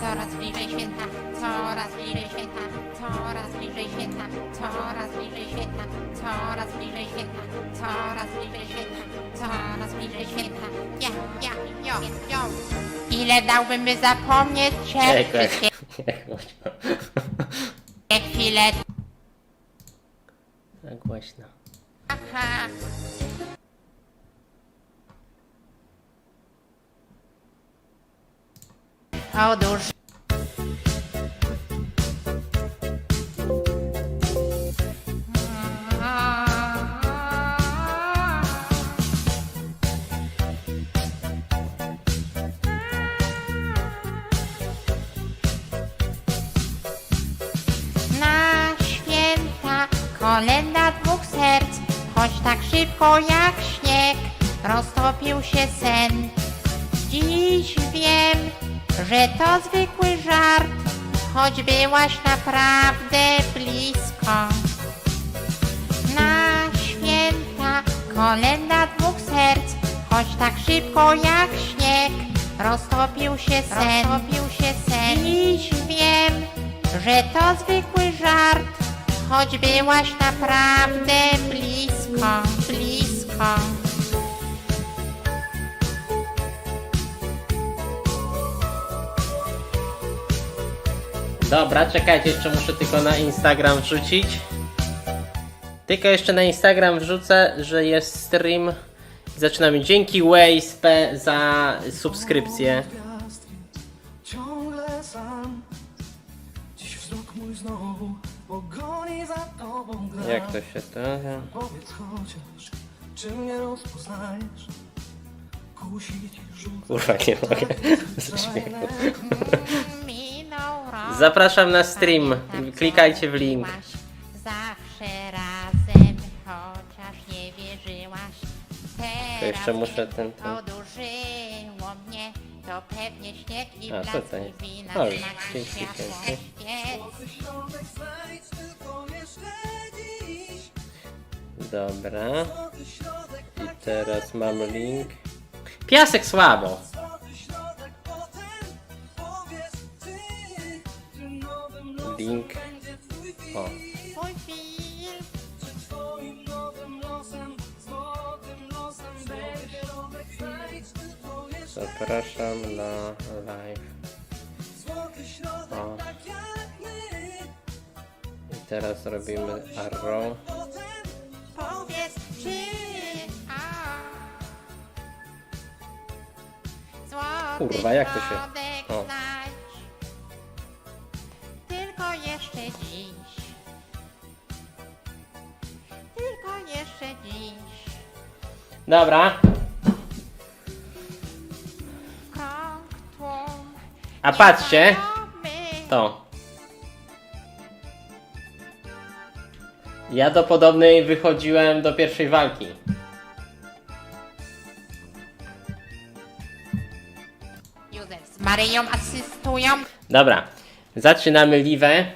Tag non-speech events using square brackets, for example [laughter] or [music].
Coraz bliżej święta, coraz bliżej święta, coraz bliżej święta, coraz bliżej święta, coraz bliżej święta, coraz bliżej święta, coraz bliżej święta. Ja, ja, jo, jo. Ile dałbym, by zapomnieć cię? Jak, Wszystkie chwile. Tak głośno. Aha. Otóż Na święta kolenda dwóch serc, choć tak szybko jak śnieg, roztopił się sen. Że to zwykły żart, choć byłaś naprawdę blisko. Na święta kolenda dwóch serc, choć tak szybko jak śnieg, roztopił się sen. Roztopił się sen. Dziś wiem, że to zwykły żart, choć byłaś naprawdę blisko, blisko. Dobra, czekajcie, jeszcze muszę tylko na Instagram wrzucić. Tylko jeszcze na Instagram wrzucę, że jest stream. Zaczynamy. Dzięki Waze za subskrypcję. Ciągle sam Dziś wzrok mój znowu Pogoni za tobą gra Jak to się to... Powiedz chociaż Czy mnie rozpoznajesz Kusi ci rzucę Kurwa, nie mogę. [laughs] Ze śmiechu. Zapraszam na stream. Klikajcie w link. Zawsze razem, chociaż nie wierzyłaś. Teraz, jeszcze muszę ten- ten- Odurzyło mnie, to pewnie śnieg i A, blask to jest? wina O, dzięki, światło dzięki. świec. Środek znajdź tylko jeszcze dziś Dobra. Złoty środek I teraz mam link. Piasek słabo. Tylko jeszcze Zapraszam na live. O. I teraz robimy arrow. Kurwa, jak to się- o. dziś. Tylko jeszcze dziś. Dobra. Krąg tłum. A patrzcie. nieznajomy. To. Ja do podobnej wychodziłem do pierwszej walki. Józef z Maryją asystują. Dobra. Zaczynamy liwę.